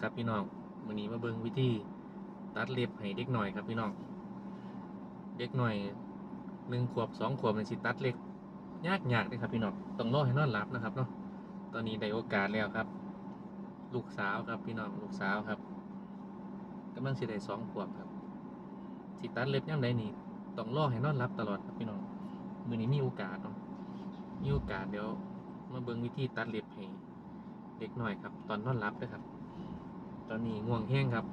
ครับ พี่น้องวันนี้มาเบิ่งวิธีตัดเล็บให้เด็กหน่อยครับพี่น้อง เด็กหน่อยหนึ่งขวบสองขวบในสิตัดเล็กยากยากเลยครับพี่น้องต้องรอให้นอนหลับนะครับเนาะตอนนี้ได้โอกาสแล้วครับ ลูกสาวครับพี่น้องลูกสาวครับกำลังสิได้สองขวบครับสิตัดเล็บย่ำใดนี่ต้องรอให้นอนหลับตลอดครับพี่น้องมือนี้มีโอกาสเนาะมีโอกาสเดี๋ยวมาเบิ่งวิธีตัดเล็บให้เด็กหน่อยครับ ตอนนอนหลับด้วยครับ ตอนนี้ง่วงแห้งครับ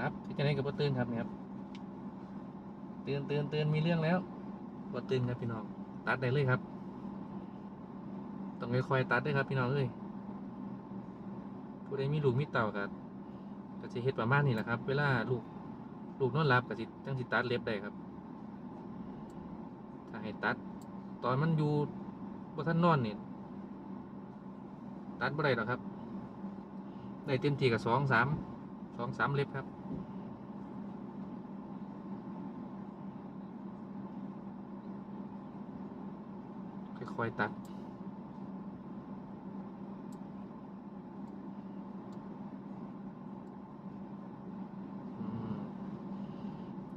รับที่จะได้กับพ่ตื่นครับเนี่ยครับตื่นตื่นตื่นมีเรื่องแล้วพ่ตื่นครับพี่น้อง ตัดได้เลยครับ ต้องค่อยๆตัดด้วยครับพี่น้องเอ้ยผู้ใดมีลูกมีเต่ากับก็จะเฮ็ดประมาณนี้แหละครับ เวลาลูกลูกนอนหลับก็สิจังสิตัดเล็บได้ครับ ถ้าให้ตัด ตอนมันอยู่บ่ทันนอนเนี่ยตัดบ่ได้หรอกครับ ได้เต็มที่กับสองสามสองสามเล็บครับค่อยๆตัด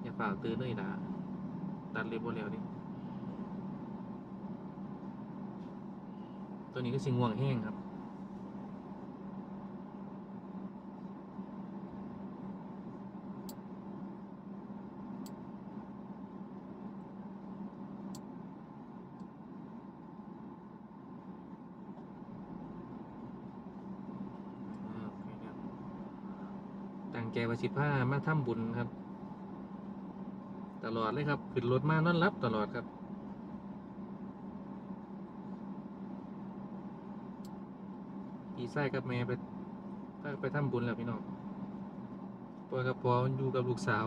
อย่าฝ่าตื่นเลยนะตัดเล็บบ่เร็วดิตัวนี้ก็สิง่วงแห้งครับ อ่าโอเคครับ ตั้งใจว่าสิผ้ามาทำบุญครับ ตลอดเลยครับขึ้นรถมานอนรับตลอดครับ พี่ไส้กับแม่ไปไปไปทำบุญแล้วพี่น้องปอยกับพออยู่กับลูกสาว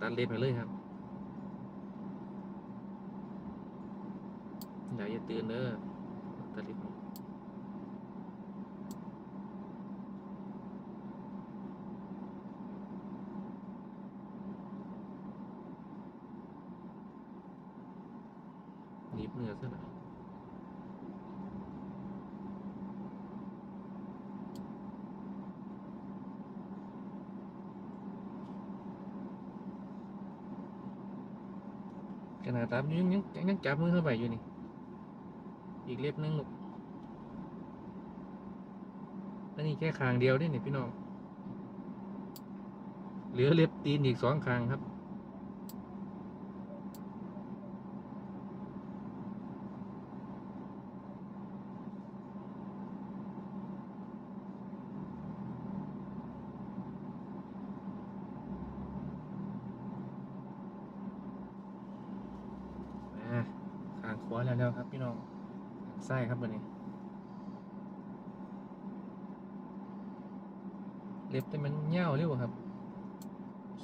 ตัดเล็บไปเลยครับอย่าอย่าตื่นเด้อตัดเล็บใหนีบเนื้อซะหน่อยขนาดตับยังยังยังยังจับมือเข้าไปอยู่นี่ อีกเล็บนึงลูกอันนี้แค่คางเดียวนี่นี่พี่น้อง เหลือเล็บตีนอีกสองคางครับ อ่า ขางขวาแล้วแล้วครับพี่น้องขางซ้ครับวันนี้ เล็บแต่มันเง่าวเร็วครับ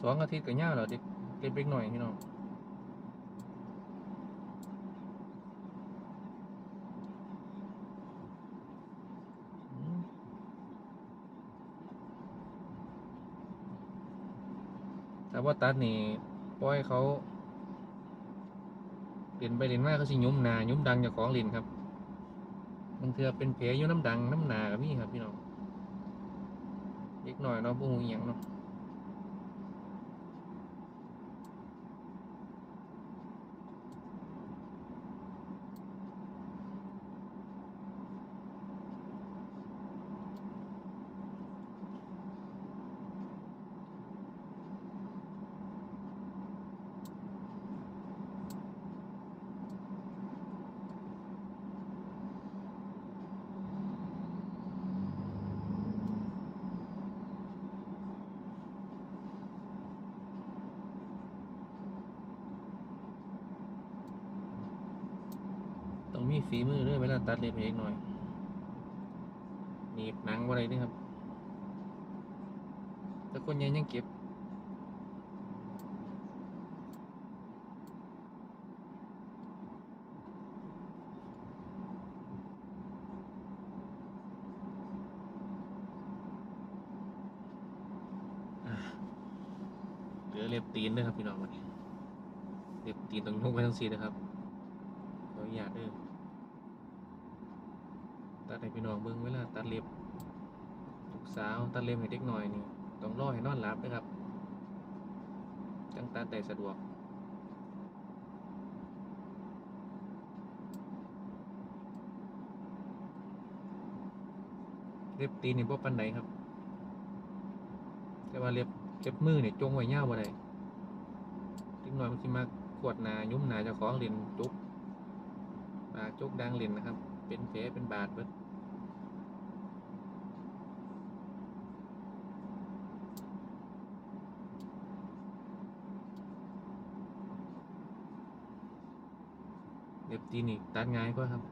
สองอาทิตย์ก็เง่าวแล้วเด็กเล็บเล็กหน่อยพี่น้องแต่ว่าตัดนี่ปล่อยเขา เรียนไปเรียนมาเขาสิยุ่มนายุ่มดังจากของเรียนครับบางเทือเป็นเพลยุ่น้ำดังน้ำหนากับนี่ครับพี่น้องเล็กหน่อยเนาะพวกหูอย่างเนาะ ฝีมือด้วยเวลาตัดเล็บเล็กหน่อยหนีบหนังอะไรนี่ครับ แต่คนยังยังเก็บเหลือเล็บตีนด้วยครับพี่น้องวันนี้เล็บตีนต้องยกไว้ทั้งสี่นะครับขออนุญาตเด้อ ตัดให้พี่น้องเบิ่งเวลาตัดเล็บกสาวตัดเล็บให้เด็กหน่อยนี่ต้องรอให้นอนหลับนะครับ จังตัดได้สะดวกเล็บตีนนี่บ่ปานใดครับ แต่ว่าเล็บเล็บมือเนี่ยจงไว้ยาวบ่ได้เด็กน้อยมันสิมาขวดนายุ่มนาเจ้าของเล่นจุกปากจุกดังเล่นนะครับ เป็นแผลเป็นบาดเบิด เล็บตีนนี่ตัดง่ายกว่าครับ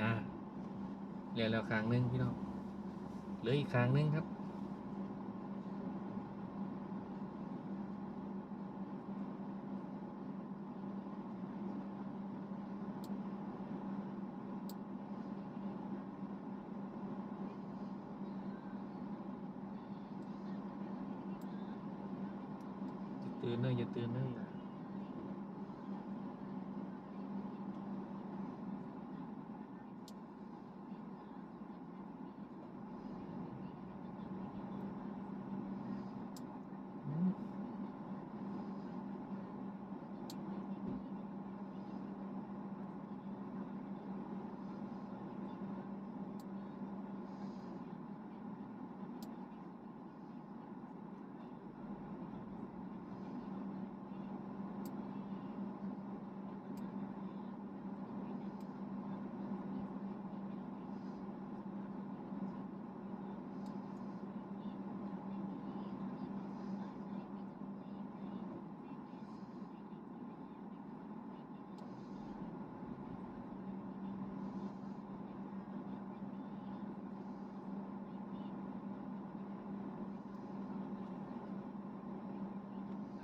อ่าเรียนแล้วครั้งหนึงพี่น้องเหลืออีกครั้งหนึงครับ ตื่นเลยอย่าตื่นเลยอืม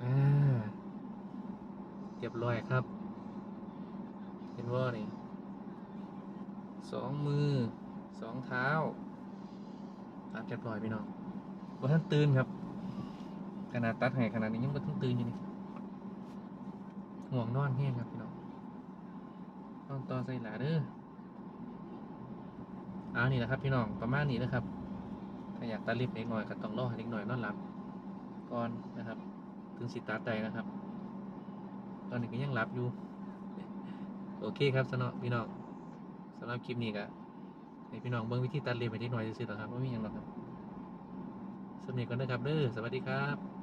อ่าเรียบร้อยครับ เห็นว่านี่สองมือสองเท้าตัดเรียบร้อยพี่น้องบ่ท่านตื่นครับขนาดตัดให้ขนาดนี้ยังบ่ท่านตื่นอยู่นี่ห่วงนอนแห้งครับพี่น้องนอนต่อใส่หลาเด้อเอานี่แหละครับพี่น้องประมาณนี้นะครับ ถ้าอยากตัดลิฟต์เล็กหน่อยก็ต้องรอให้เล็กหน่อยนอนหลับก่อนนะครับ ถึงสิตัดได้นะครับ ตอนนี้ก็ยังหลับอยู่ โอเคครับสนอพี่น้องสำหรับคลิปนี้ก็ให้พี่น้องเบิ่งวิธีตัดเล็บไปนิดหน่อยซื่อๆหรอครับว่ามีอย่างหรอกครับสำเนียงกันนะครับเด้อสวัสดีครับ